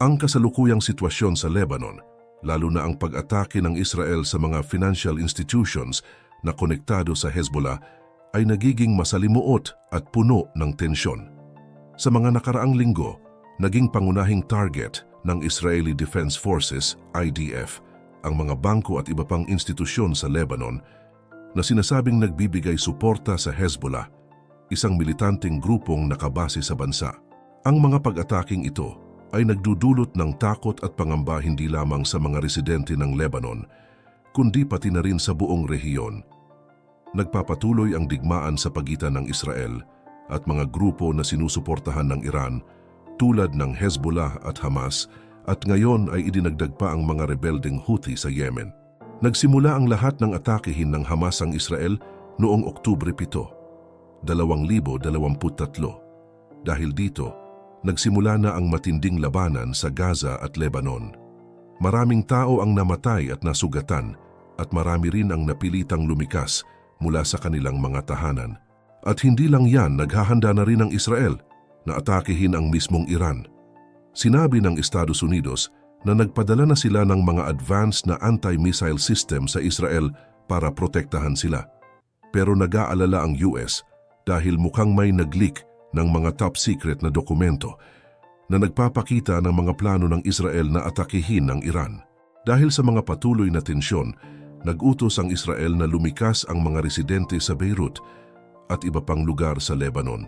Ang kasalukuyang sitwasyon sa Lebanon, lalo na ang pag-atake ng Israel sa mga financial institutions na konektado sa Hezbollah, ay nagiging masalimuot at puno ng tensyon. Sa mga nakaraang linggo, naging pangunahing target ng Israeli Defense Forces, IDF, ang mga bangko at iba pang institusyon sa Lebanon na sinasabing nagbibigay suporta sa Hezbollah, isang militanteng grupong nakabase sa bansa. Ang mga pag-ataking ito ay nagdudulot ng takot at pangamba hindi lamang sa mga residente ng Lebanon, kundi pati na rin sa buong rehiyon. Nagpapatuloy ang digmaan sa pagitan ng Israel at mga grupo na sinusuportahan ng Iran tulad ng Hezbollah at Hamas at ngayon ay idinagdag pa ang mga rebeldeng Houthi sa Yemen. Nagsimula ang lahat ng atakehin ng Hamas ang Israel noong Oktubre 7, 2023. Dahil dito, nagsimula na ang matinding labanan sa Gaza at Lebanon. Maraming tao ang namatay at nasugatan at marami rin ang napilitang lumikas mula sa kanilang mga tahanan. At hindi lang yan, naghahanda na rin ang Israel na atakehin ang mismong Iran. Sinabi ng Estados Unidos na nagpadala na sila ng mga advanced na anti-missile system sa Israel para protektahan sila. Pero nag-aalala ang US dahil mukhang may nag-leak ng mga top secret na dokumento na nagpapakita ng mga plano ng Israel na atakihin ng Iran. Dahil sa mga patuloy na tensyon, nag-utos ang Israel na lumikas ang mga residente sa Beirut at iba pang lugar sa Lebanon.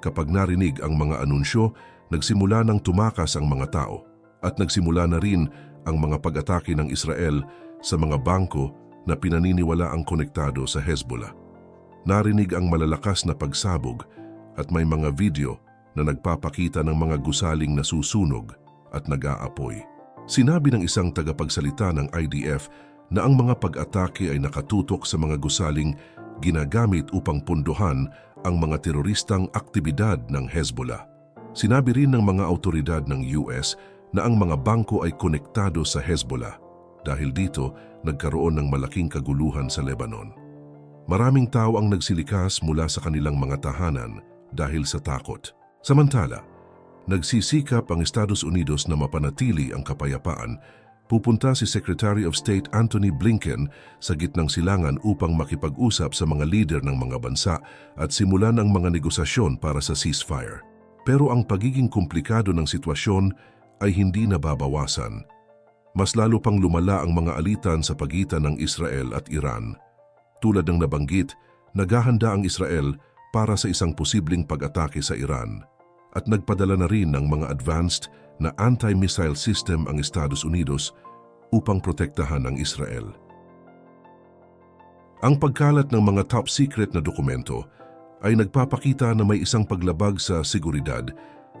Kapag narinig ang mga anunsyo, nagsimula ng tumakas ang mga tao at nagsimula na rin ang mga pag-atake ng Israel sa mga bangko na pinaniniwala ang konektado sa Hezbollah. Narinig ang malalakas na pagsabog at may mga video na nagpapakita ng mga gusaling nasusunog at nag-aapoy. Sinabi ng isang tagapagsalita ng IDF na ang mga pag-atake ay nakatutok sa mga gusaling ginagamit upang punduhan ang mga teroristang aktibidad ng Hezbollah. Sinabi rin ng mga autoridad ng US na ang mga bangko ay konektado sa Hezbollah. Dahil dito, nagkaroon ng malaking kaguluhan sa Lebanon. Maraming tao ang nagsilikas mula sa kanilang mga tahanan dahil sa takot. Samantala, nagsisikap ang Estados Unidos na mapanatili ang kapayapaan pupunta si Secretary of State Anthony Blinken sa gitnang silangan upang makipag-usap sa mga leader ng mga bansa at simulan ang mga negosasyon para sa ceasefire. Pero ang pagiging komplikado ng sitwasyon ay hindi nababawasan. Mas lalo pang lumala ang mga alitan sa pagitan ng Israel at Iran. Tulad ng nabanggit, naghahanda ang Israel para sa isang posibleng pag-atake sa Iran at nagpadala na rin ng mga advanced na anti-missile system ang Estados Unidos upang protektahan ang Israel. Ang pagkalat ng mga top secret na dokumento ay nagpapakita na may isang paglabag sa seguridad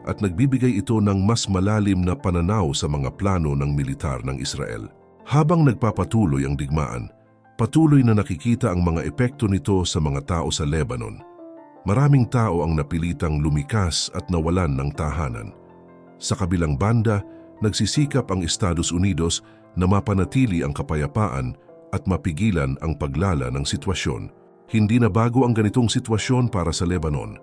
at nagbibigay ito ng mas malalim na pananaw sa mga plano ng militar ng Israel. Habang nagpapatuloy ang digmaan, patuloy na nakikita ang mga epekto nito sa mga tao sa Lebanon. Maraming tao ang napilitang lumikas at nawalan ng tahanan. Sa kabilang banda, nagsisikap ang Estados Unidos na mapanatili ang kapayapaan at mapigilan ang paglala ng sitwasyon. Hindi na bago ang ganitong sitwasyon para sa Lebanon.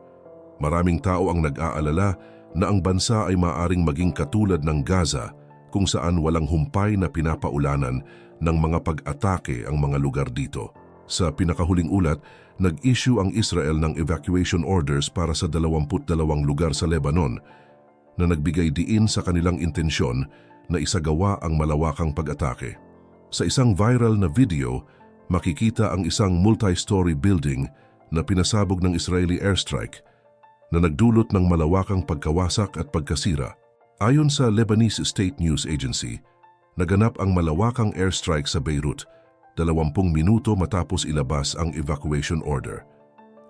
Maraming tao ang nag-aalala na ang bansa ay maaring maging katulad ng Gaza kung saan walang humpay na pinapaulanan ng mga pag-atake ang mga lugar dito. Sa pinakahuling ulat, nag-issue ang Israel ng evacuation orders para sa 22 lugar sa Lebanon na nagbigay diin sa kanilang intensyon na isagawa ang malawakang pag-atake. Sa isang viral na video, makikita ang isang multi-story building na pinasabog ng Israeli airstrike na nagdulot ng malawakang pagkawasak at pagkasira. Ayon sa Lebanese State News Agency, naganap ang malawakang airstrike sa Beirut 20 minuto matapos ilabas ang evacuation order.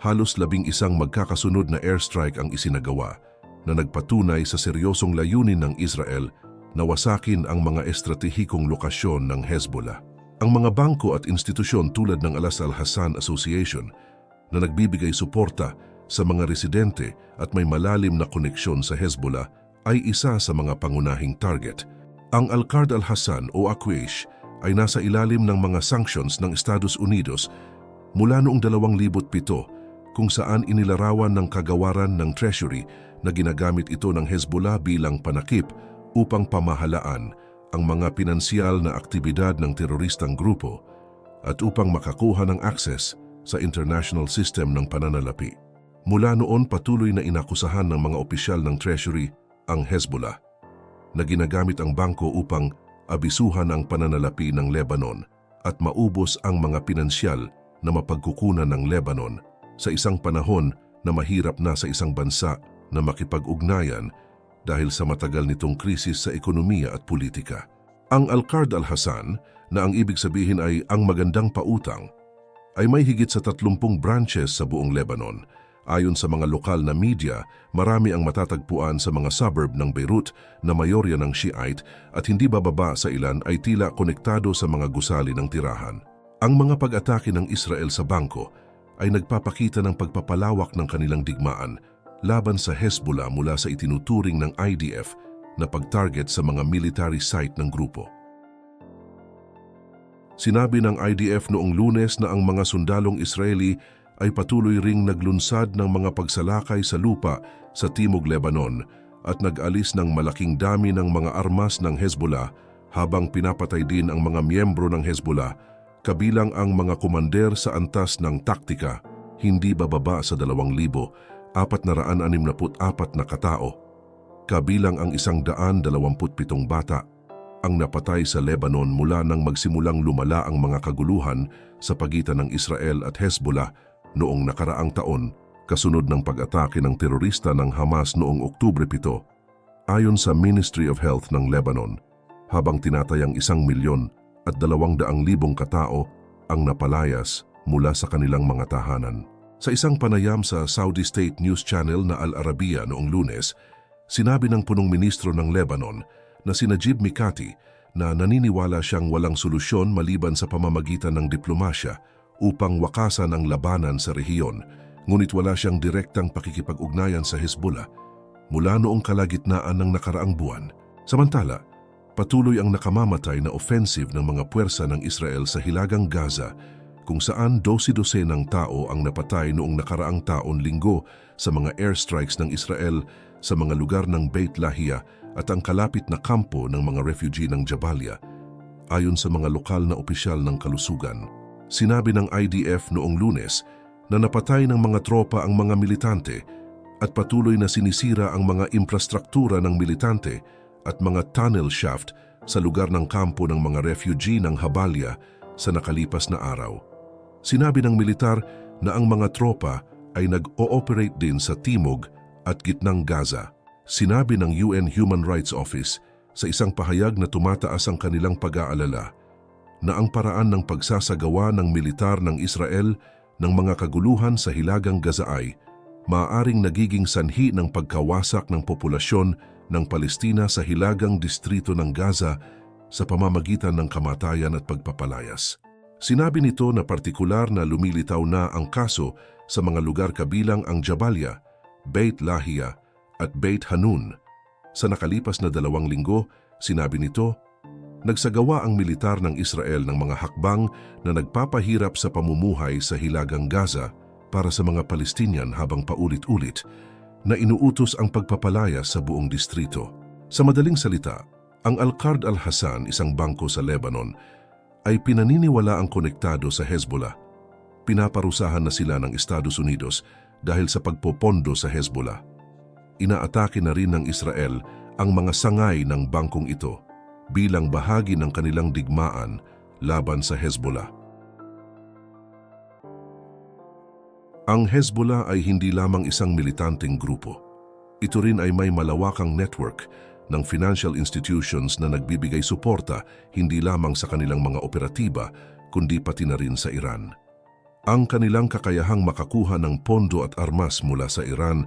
Halos labing isang magkakasunod na airstrike ang isinagawa na nagpatunay sa seryosong layunin ng Israel na wasakin ang mga estratehikong lokasyon ng Hezbollah. Ang mga bangko at institusyon tulad ng Alas Al-Hassan Association na nagbibigay suporta sa mga residente at may malalim na koneksyon sa Hezbollah ay isa sa mga pangunahing target. Ang Al-Qard Al-Hassan o Aqwish ay nasa ilalim ng mga sanctions ng Estados Unidos mula noong 2007 kung saan inilarawan ng kagawaran ng Treasury na ginagamit ito ng Hezbollah bilang panakip upang pamahalaan ang mga pinansyal na aktibidad ng teroristang grupo at upang makakuha ng access sa international system ng pananalapi. Mula noon patuloy na inakusahan ng mga opisyal ng Treasury ang Hezbollah na ginagamit ang bangko upang abisuhan ang pananalapi ng Lebanon at maubos ang mga pinansyal na mapagkukunan ng Lebanon sa isang panahon na mahirap na sa isang bansa na makipag-ugnayan dahil sa matagal nitong krisis sa ekonomiya at politika. Ang Al-Qard al-Hassan, na ang ibig sabihin ay ang magandang pautang, ay may higit sa 30 branches sa buong Lebanon. Ayon sa mga lokal na media, marami ang matatagpuan sa mga suburb ng Beirut na mayorya ng Shiite at hindi bababa sa ilan ay tila konektado sa mga gusali ng tirahan. Ang mga pag-atake ng Israel sa bangko ay nagpapakita ng pagpapalawak ng kanilang digmaan laban sa Hezbollah mula sa itinuturing ng IDF na pag-target sa mga military site ng grupo. Sinabi ng IDF noong lunes na ang mga sundalong Israeli ay patuloy ring naglunsad ng mga pagsalakay sa lupa sa Timog Lebanon at nag-alis ng malaking dami ng mga armas ng Hezbollah habang pinapatay din ang mga miyembro ng Hezbollah kabilang ang mga kumander sa antas ng taktika hindi bababa sa 2,464 na katao kabilang ang isang daan dalawamputpitong bata ang napatay sa Lebanon mula nang magsimulang lumala ang mga kaguluhan sa pagitan ng Israel at Hezbollah noong nakaraang taon kasunod ng pag-atake ng terorista ng Hamas noong Oktubre 7 ayon sa Ministry of Health ng Lebanon habang tinatayang isang milyon at dalawang daang libong katao ang napalayas mula sa kanilang mga tahanan. Sa isang panayam sa Saudi State News Channel na Al Arabiya noong lunes, sinabi ng punong ministro ng Lebanon na si Najib Mikati na naniniwala siyang walang solusyon maliban sa pamamagitan ng diplomasya upang wakasan ang labanan sa rehiyon, ngunit wala siyang direktang pakikipag-ugnayan sa Hezbollah mula noong kalagitnaan ng nakaraang buwan. Samantala, patuloy ang nakamamatay na offensive ng mga puwersa ng Israel sa Hilagang Gaza kung saan dosi-dose ng tao ang napatay noong nakaraang taon linggo sa mga airstrikes ng Israel sa mga lugar ng Beit Lahia at ang kalapit na kampo ng mga refugee ng Jabalia ayon sa mga lokal na opisyal ng kalusugan. Sinabi ng IDF noong lunes na napatay ng mga tropa ang mga militante at patuloy na sinisira ang mga infrastruktura ng militante at mga tunnel shaft sa lugar ng kampo ng mga refugee ng Habalia sa nakalipas na araw. Sinabi ng militar na ang mga tropa ay nag-ooperate din sa Timog at Gitnang Gaza. Sinabi ng UN Human Rights Office sa isang pahayag na tumataas ang kanilang pag-aalala na ang paraan ng pagsasagawa ng militar ng Israel ng mga kaguluhan sa Hilagang Gaza ay maaaring nagiging sanhi ng pagkawasak ng populasyon ng Palestina sa Hilagang Distrito ng Gaza sa pamamagitan ng kamatayan at pagpapalayas. Sinabi nito na partikular na lumilitaw na ang kaso sa mga lugar kabilang ang Jabalia, Beit Lahia at Beit Hanun. Sa nakalipas na dalawang linggo, sinabi nito, nagsagawa ang militar ng Israel ng mga hakbang na nagpapahirap sa pamumuhay sa Hilagang Gaza para sa mga Palestinian habang paulit-ulit na inuutos ang pagpapalaya sa buong distrito. Sa madaling salita, ang Al-Qard al-Hassan, isang bangko sa Lebanon, ay pinaniniwala ang konektado sa Hezbollah. Pinaparusahan na sila ng Estados Unidos dahil sa pagpopondo sa Hezbollah inaatake na rin ng Israel ang mga sangay ng bangkong ito bilang bahagi ng kanilang digmaan laban sa Hezbollah. Ang Hezbollah ay hindi lamang isang militanteng grupo. Ito rin ay may malawakang network ng financial institutions na nagbibigay suporta hindi lamang sa kanilang mga operatiba kundi pati na rin sa Iran. Ang kanilang kakayahang makakuha ng pondo at armas mula sa Iran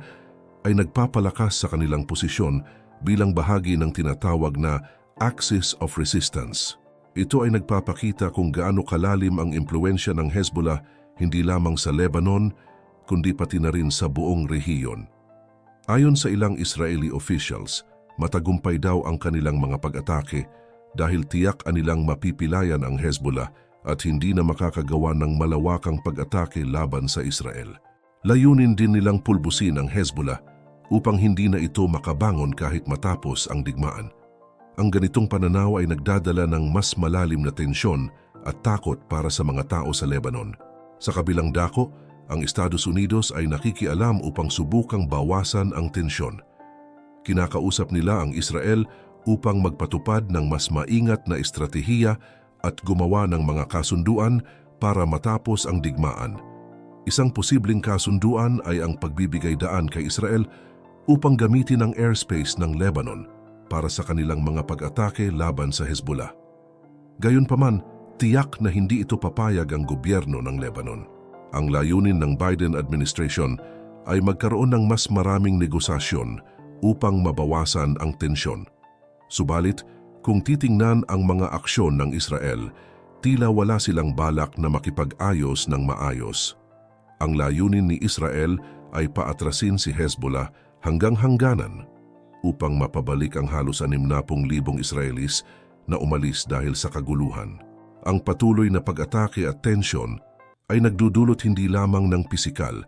ay nagpapalakas sa kanilang posisyon bilang bahagi ng tinatawag na Axis of Resistance. Ito ay nagpapakita kung gaano kalalim ang impluensya ng Hezbollah hindi lamang sa Lebanon, kundi pati na rin sa buong rehiyon. Ayon sa ilang Israeli officials, matagumpay daw ang kanilang mga pag-atake dahil tiyak anilang mapipilayan ang Hezbollah at hindi na makakagawa ng malawakang pag-atake laban sa Israel. Layunin din nilang pulbusin ang Hezbollah upang hindi na ito makabangon kahit matapos ang digmaan. Ang ganitong pananaw ay nagdadala ng mas malalim na tensyon at takot para sa mga tao sa Lebanon. Sa kabilang dako, ang Estados Unidos ay nakikialam upang subukang bawasan ang tensyon. Kinakausap nila ang Israel upang magpatupad ng mas maingat na estratehiya at gumawa ng mga kasunduan para matapos ang digmaan. Isang posibleng kasunduan ay ang pagbibigay daan kay Israel upang gamitin ang airspace ng Lebanon para sa kanilang mga pag-atake laban sa Hezbollah. Gayunpaman, tiyak na hindi ito papayag ang gobyerno ng Lebanon. Ang layunin ng Biden administration ay magkaroon ng mas maraming negosasyon upang mabawasan ang tensyon. Subalit, kung titingnan ang mga aksyon ng Israel, tila wala silang balak na makipag-ayos ng maayos. Ang layunin ni Israel ay paatrasin si Hezbollah hanggang hangganan upang mapabalik ang halos 60,000 Israelis na umalis dahil sa kaguluhan. Ang patuloy na pag-atake at tensyon ay nagdudulot hindi lamang ng pisikal,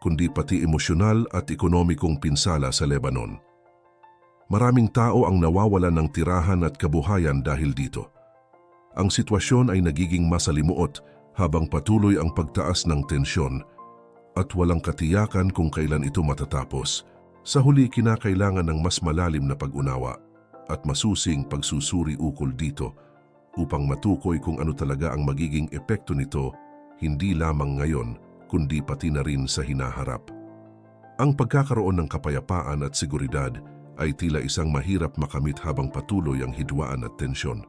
kundi pati emosyonal at ekonomikong pinsala sa Lebanon. Maraming tao ang nawawalan ng tirahan at kabuhayan dahil dito. Ang sitwasyon ay nagiging masalimuot habang patuloy ang pagtaas ng tensyon at walang katiyakan kung kailan ito matatapos. Sa huli, kinakailangan ng mas malalim na pag-unawa at masusing pagsusuri ukol dito upang matukoy kung ano talaga ang magiging epekto nito hindi lamang ngayon kundi pati na rin sa hinaharap. Ang pagkakaroon ng kapayapaan at seguridad ay tila isang mahirap makamit habang patuloy ang hidwaan at tensyon.